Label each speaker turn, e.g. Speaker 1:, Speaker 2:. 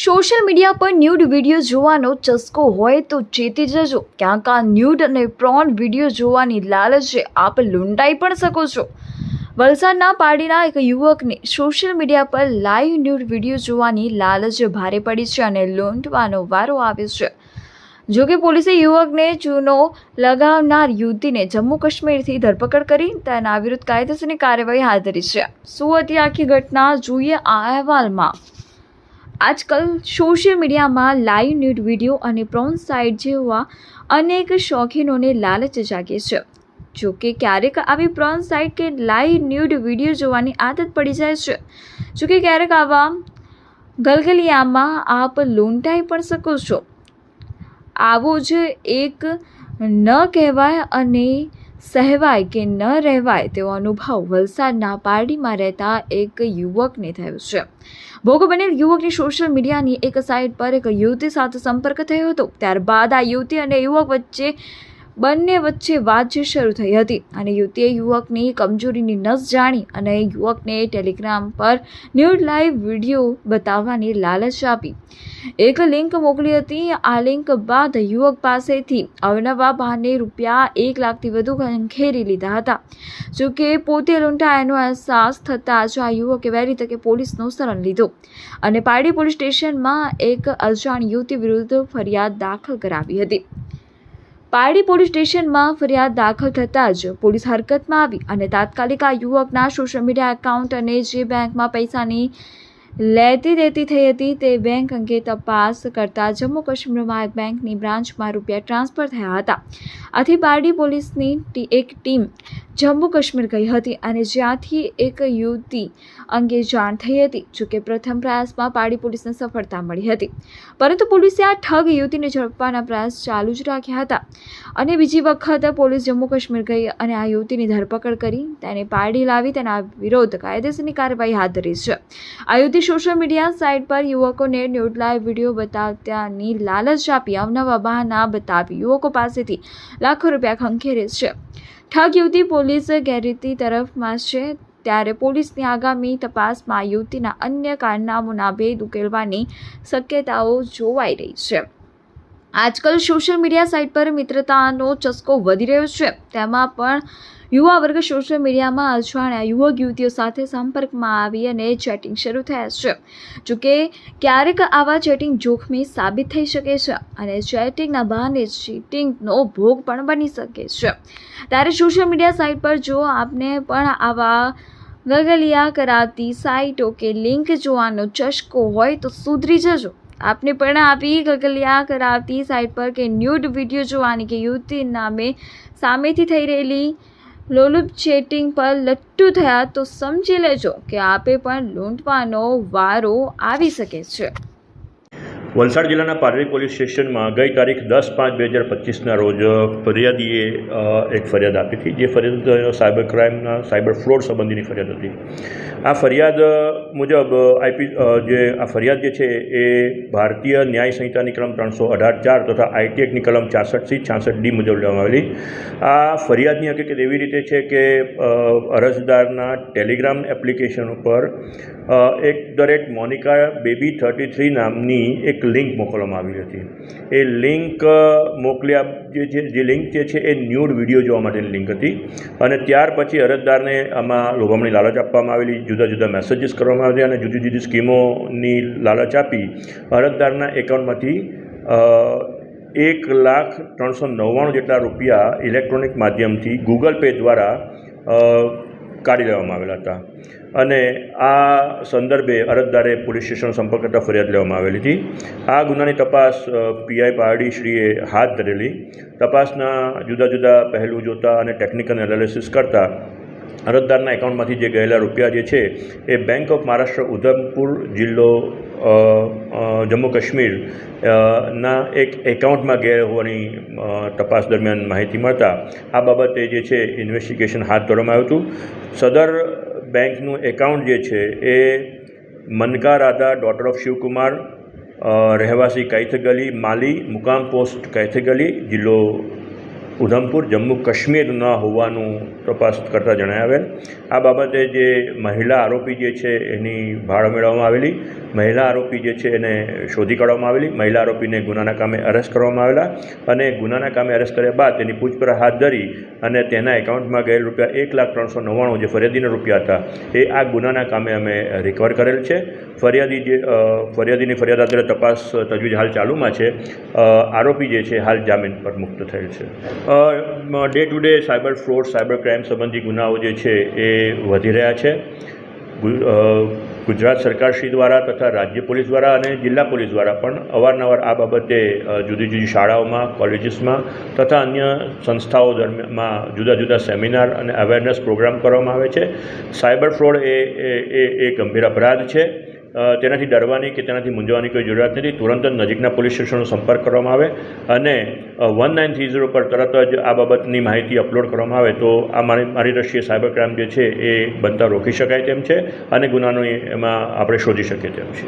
Speaker 1: Social media પર nude video જોવાનો ચસ્કો હોય તો ચેતી જજો ક્યાંક આ ન્યૂડ અને પ્રોન વીડિયો જોવાની લાલચે આપ લૂંટાઈ પણ શકો છો. વલસાડના પાડીના એક યુવકને સોશિયલ મીડિયા પર લાઈવ ન્યૂડ વીડિયો જોવાની લાલચ ભારે પડી છે અને લૂંટવાનો વારો આવ્યો છે. જો કે પોલીસે યુવકને ચૂનો લગાવનાર યુવતીને જમ્મુ કાશ્મીરથી ધરપકડ કરી તેના વિરુદ્ધ કાયદેસરની કાર્યવાહી હાથ ધરી છે. શું હતી આખી ઘટના? જોઈએ આ અહેવાલમાં. આજકાલ સોશિયલ મીડિયામાં લાઈવ ન્યૂડ વીડિયો અને પ્રોન સાઇટ જેવા અનેક શોખીનોને લાલચ જાગે છે. જો કે ક્યારેક આવી પ્રોન સાઇટ કે લાઈવ ન્યૂડ વીડિયો જોવાની આદત પડી જાય છે. જો કે ક્યારેક આવા ગલગલિયામાં આપ લૂંટાઈ પણ શકો છો. આવો જ એક ન કહેવાય અને સહેવાય કે ન રહેવાય તેવો અનુભવ વલસાડના પારડીમાં રહેતા એક યુવકને થયો છે. ભોગ બનેલ યુવકની સોશિયલ મીડિયાની એક સાઇટ પર એક યુવતી સાથે સંપર્ક થયો હતો. ત્યારબાદ આ યુવતી અને યુવક વચ્ચે બંને વચ્ચે વાતચીત શરૂ થઈ હતી અને યુવતીએ યુવકની કમજોરીની નસ જાણી અને યુવકને ટેલિગ્રામ પર ન્યૂડ લાઈવ વીડિયો બતાવવાની લાલચ આપી. એક લિંક મોકલી હતી. આ લિંક બાદ યુવક પાસેથી અવનવા બહાને રૂપિયા એક લાખથી વધુ ખંખેરી લીધા હતા. જોકે પોતે લૂંટાયાનો અહેસાસ થતાં જ આ યુવકે વહેલી તકે પોલીસનો શરણ લીધો અને પારડી પોલીસ સ્ટેશનમાં એક અજાણ યુવતી વિરુદ્ધ ફરિયાદ દાખલ કરાવી હતી. પારડી પોલીસ સ્ટેશનમાં ફરિયાદ દાખલ થતાં જ પોલીસ હરકતમાં આવી અને તાત્કાલિક આ યુવકના સોશિયલ મીડિયા એકાઉન્ટ અને જે બેંકમાં પૈસાની લેતી દેતી થઈ હતી તે બેંક અંગે તપાસ કરતા જમ્મુ કાશ્મીરમાં એક બેંકની બ્રાન્ચમાં રૂપિયા ટ્રાન્સફર થયા હતા. આથી બારડી પોલીસની એક ટીમ જમ્મુ કાશ્મીર ગઈ હતી અને જ્યાંથી એક યુવતી અંગે જાણ થઈ હતી જોકે પ્રથમ પ્રયાસમાં પાડી પોલીસને સફળતા મળી હતી. પરંતુ પોલીસે આ ઠગ યુવતીને ઝડપવાના પ્રયાસ ચાલુ જ રાખ્યા હતા. અને બીજી વખત પોલીસ જમ્મુ કાશ્મીર ગઈ અને આ યુવતીની ધરપકડ કરી, તેને પાડી લાવી, તેના વિરોધ કાયદેસરની કાર્યવાહી હાથ ધરી છે. આ યુવતી સોશિયલ મીડિયા સાઇટ પર યુવકોને ન્યૂડલાઈવ વીડિયો બતાવતાની લાલચ આપી અવનવા બહાના બતાવી યુવકો પાસેથી લાખો રૂપિયા ખંખેરે છે. ઠગ યુવતી પોલીસ ગેરરીતિ તરફમાં છે ત્યારે પોલીસની આગામી તપાસમાં યુવતીના અન્ય કારનામોના ભેદ ઉકેલવાની શક્યતાઓ જોવાઈ રહી છે. આજકાલ સોશિયલ મીડિયા સાઇટ પર મિત્રતાનો ચસ્કો વધી રહ્યો છે. તેમાં પણ યુવા વર્ગ સોશિયલ મીડિયામાં અજાણ્યા યુવક યુવતીઓ સાથે સંપર્કમાં આવી અને ચેટિંગ શરૂ થયા છે. જોકે, ક્યારેક આવા ચેટિંગ જોખમી સાબિત થઈ શકે છે અને ચેટિંગના બહાને ચીટિંગનો ભોગ પણ બની શકે છે. ત્યારે સોશિયલ મીડિયા સાઇટ પર જો આપને પણ આવા ગગલિયા કરાવતી સાઇટો કે લિંક જોવાનો ચસ્કો હોય તો સુધરી જજો. આપને પણ આપી ગગલિયા કરાવતી સાઇટ પર કે ન્યૂડ વીડિયો જોવાની કે યુવતી નામે સામેથી થઈ રહેલી લોલુપ ચેટિંગ પર લટ્ટુ થયા તો સમજી લેજો કે આપે પણ લૂંટવાનો વારો આવી શકે છે.
Speaker 2: વલસાડ જિલ્લાના પારડી પોલીસ સ્ટેશનમાં ગઈ તારીખ દસ પાંચ બે હજાર પચીસના રોજ ફરિયાદીએ એક ફરિયાદ આપી હતી, જે ફરિયાદ સાયબર ક્રાઇમના સાયબર ફ્રોડ સંબંધીની ફરિયાદ હતી. આ ફરિયાદ મુજબ આઈપી જે આ ફરિયાદ જે છે એ ભારતીય ન્યાય સંહિતાની કલમ ત્રણસો અઢાર ચાર તથા આઈટી એક્ટની કલમ ચાસઠથી છાસઠ ડી મુજબ લેવામાં આવેલી. આ ફરિયાદની હકીકત એવી રીતે છે કે અરજદારના ટેલિગ્રામ એપ્લિકેશન ઉપર એક દરેક મોનિકા બેબી થર્ટી થ્રી નામની એક લિંક મોકલવામાં આવી હતી. એ લિંક મોકલી મોકલ્યા જે છે, જે લિંક જે છે, એ ન્યૂડ વીડિયો જોવા માટેની લિંક હતી. અને ત્યાર પછી અરજદારને આમાં લોભામણી લાલચ આપવામાં આવેલી, જુદા જુદા મેસેજીસ કરવામાં આવ્યા અને જુદી જુદી સ્કીમોની લાલચ આપી અરજદારના એકાઉન્ટમાંથી એક લાખ ત્રણસો નવ્વાણું જેટલા રૂપિયા ઇલેક્ટ્રોનિક માધ્યમથી ગૂગલ પે દ્વારા કાઢી લેવામાં આવેલા હતા. અને આ સંદર્ભે અરજદારે પોલીસ સ્ટેશન સંપર્ક કરતા ફરિયાદ લેવામાં આવેલી હતી. આ ગુનાની તપાસ પીઆઈ પારડી શ્રીએ હાથ ધરેલી. તપાસના જુદા જુદા પહેલું જોતા અને ટેકનિકલ એનાલિસિસ કરતાં અરજદારના એકાઉન્ટમાંથી જે ગયેલા રૂપિયા જે છે એ બેંક ઓફ મહારાષ્ટ્ર ઉધમપુર જિલ્લો જમ્મુ કાશ્મીર ના એક એકાઉન્ટમાં ગયા હોવાની તપાસ દરમિયાન માહિતી મળતા આ બાબતે જે છે ઇન્વેસ્ટિગેશન હાથ ધરવામાં આવ્યું હતું. સદર બેંકનું એકાઉન્ટ જે છે એ મનકા રાધા ડોટર ઓફ શિવકુમાર રહેવાસી કૈથગલી, માલી, મુકામ પોસ્ટ કૈથગલી, જિલ્લો ઉધમપુર, જમ્મુ કાશ્મીરના હોવાનું તપાસ કરતાં જણાવેલ આ બાબતે જે મહિલા આરોપી જે છે, એની ભાળ મેળવવામાં આવેલી. મહિલા આરોપી જે છે, એને શોધી કાઢવામાં આવેલી. મહિલા આરોપીને ગુનાના કામે અરેસ્ટ કરવામાં આવેલા અને ગુનાના કામે અરેસ્ટ કર્યા બાદ તેની પૂછપરછ હાથ ધરી અને તેના એકાઉન્ટમાં ગયેલ રૂપિયા એક લાખ ત્રણસો નવ્વાણું જે ફરિયાદીના રૂપિયા હતા, એ આ ગુનાના કામે અમે રિકવર કરેલ છે. ફરિયાદી જે ફરિયાદીની ફરિયાદ આધારે તપાસ તજવીજ હાલ ચાલુમાં છે. આરોપી જે છે, હાલ જામીન પર મુક્ત થયેલ છે. Day to day cyber fraud cyber crime સંબંધી ગુનાઓ જે છે એ વધી રહ્યા છે. ગુજરાત સરકારશ્રી દ્વારા તથા રાજ્ય પોલીસ દ્વારા અને જિલ્લા પોલીસ દ્વારા પણ અવારનવાર આ બાબતે જુદી જુદી શાળાઓમાં, કોલેજીસમાં તથા અન્ય સંસ્થાઓ દરમિયાનમાં જુદા જુદા સેમિનાર અને અવેરનેસ પ્રોગ્રામ કરવામાં આવે છે. સાયબર ફ્રોડ એ એ ગંભીર અપરાધ છે. તેનાથી ડરવાની કે તેનાથી મૂંઝવાની કોઈ જરૂરિયાત નથી. તુરંત જ નજીકના પોલીસ સ્ટેશનનો સંપર્ક કરવામાં આવે અને વન નાઇન થ્રી ઝીરો પર તરત જ આ બાબતની માહિતી અપલોડ કરવામાં આવે તો આ મારી મારી દ્રષ્ટિએ સાયબર ક્રાઇમ જે છે એ બનતા રોકી શકાય તેમ છે અને ગુનાનો એમાં આપણે શોધી શકીએ તેમ છે.